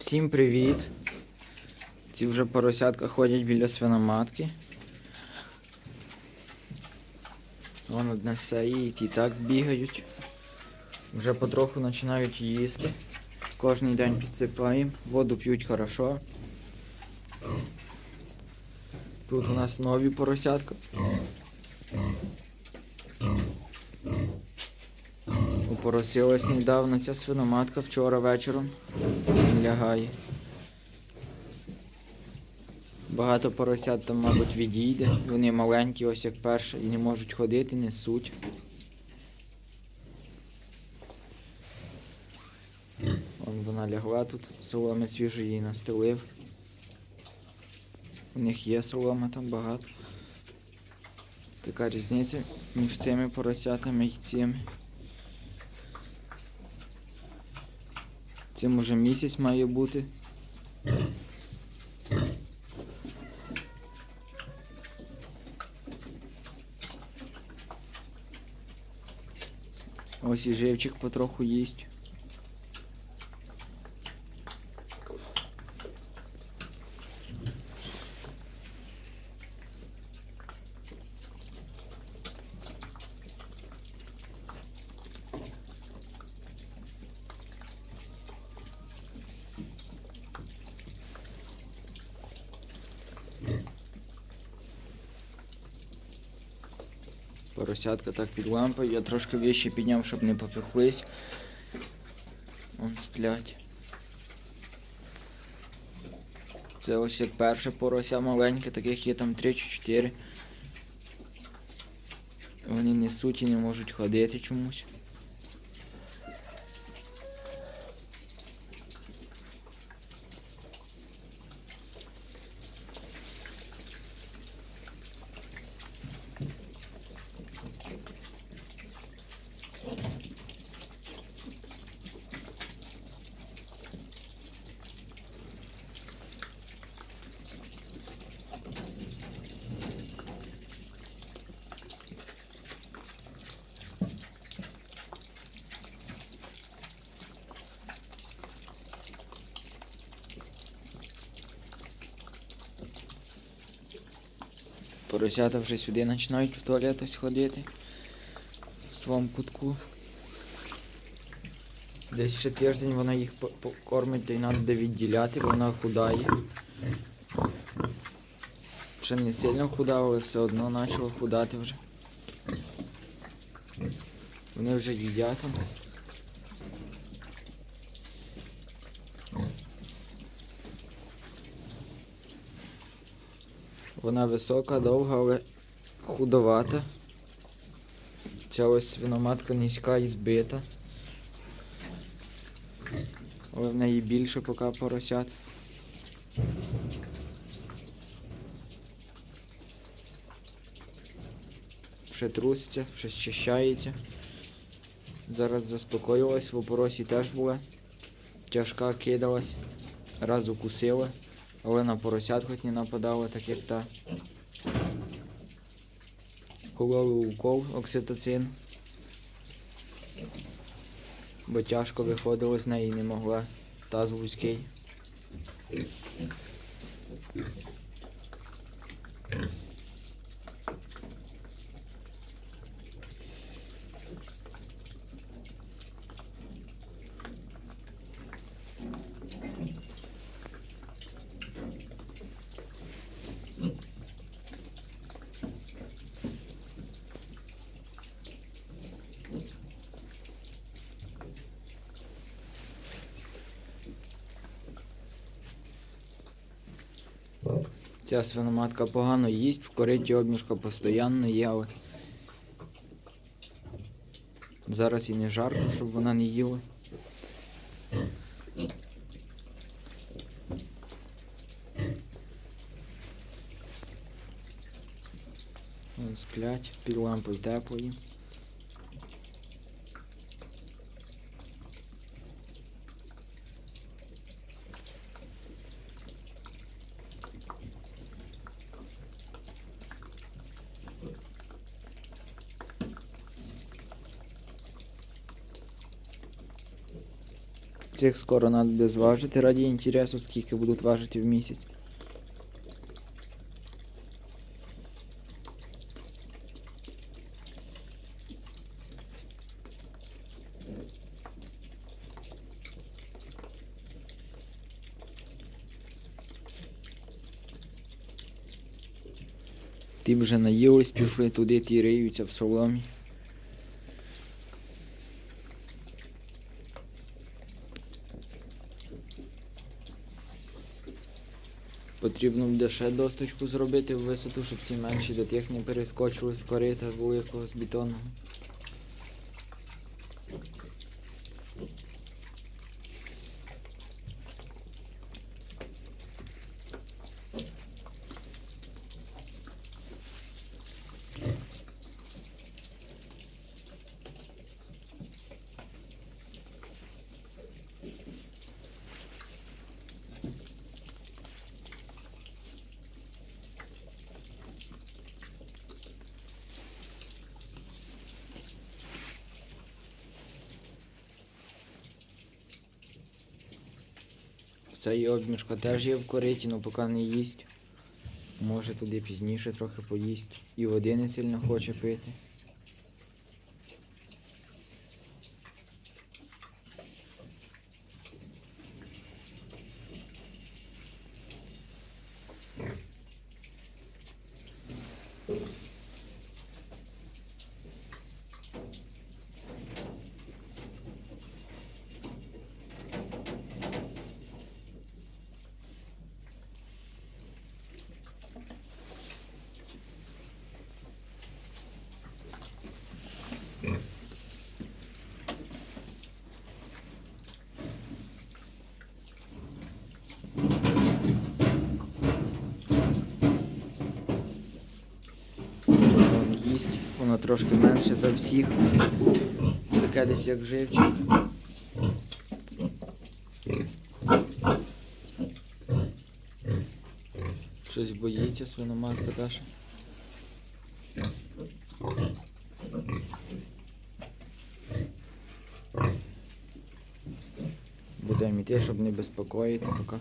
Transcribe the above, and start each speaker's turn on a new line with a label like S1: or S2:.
S1: Всім привіт! Ці вже поросятка ходять біля свиноматки. Вон одне все і так бігають. Вже потроху починають їсти. Кожний день підсипаємо, воду п'ють хорошо. Тут у нас нові поросятка. Упоросилась недавно ця свиноматка вчора вечором. Лягає. Багато поросят там, мабуть, відійде. Вони маленькі, ось як перше, і не можуть ходити, несуть. Вон вона лягла тут, соломи свіжої її настелив. У них є солома там багато. Така різниця між цими поросятами і цими. Цим уже місяць має бути. Ось і живчик потроху їсть. Поросятка так під лампою. Я трошки вище підняв, щоб не попіхлись. Вон сплять. Це ось як перше порося маленьке, таких є там 3 чи 4. Вони несуть і не можуть ходити чомусь. Поросята вже сюди починають в туалет ось ходити. В своєму кутку. Десь ще тиждень вона їх покормить, то й треба буде відділяти, бо вона худає. Ще не сильно худала, але все одно почала худати вже. Вони вже їдять. Вона висока, довга, але худовата. Ця ось свиноматка низька і збита. Але в неї більше поки поросят. Ще труситься, ще щищається. Зараз заспокоїлась, в опоросі теж була. Тяжка кидалась, раз укусила. Але на поросят хоч не нападала, так як та. Кололи укол окситоцин. Бо тяжко виходило з неї не могла. Таз вузький. Ця свиноматка погано їсть, в кориті обмішка постійно є, зараз і не жарко, щоб вона не їла. Вон Сплять, під лампою теплої. Цих скоро треба буде зважити раді інтересу, скільки будуть важити в місяць. Ті вже наїлись, пішли туди, ті риються в соломі. Потрібно буде ще досточку зробити в висоту, щоб ці менші до тих не перескочили з корита великого з бетонного. Ця її обмішка теж є в кориті, але поки не їсть. Може туди пізніше трохи поїсти І води не сильно хоче пити. Thank you. 6, воно трошки менше за всіх. Таке десь як живчик. Щось боїться свиноматка Даша. Будемо йти, щоб не безпокоїти пока.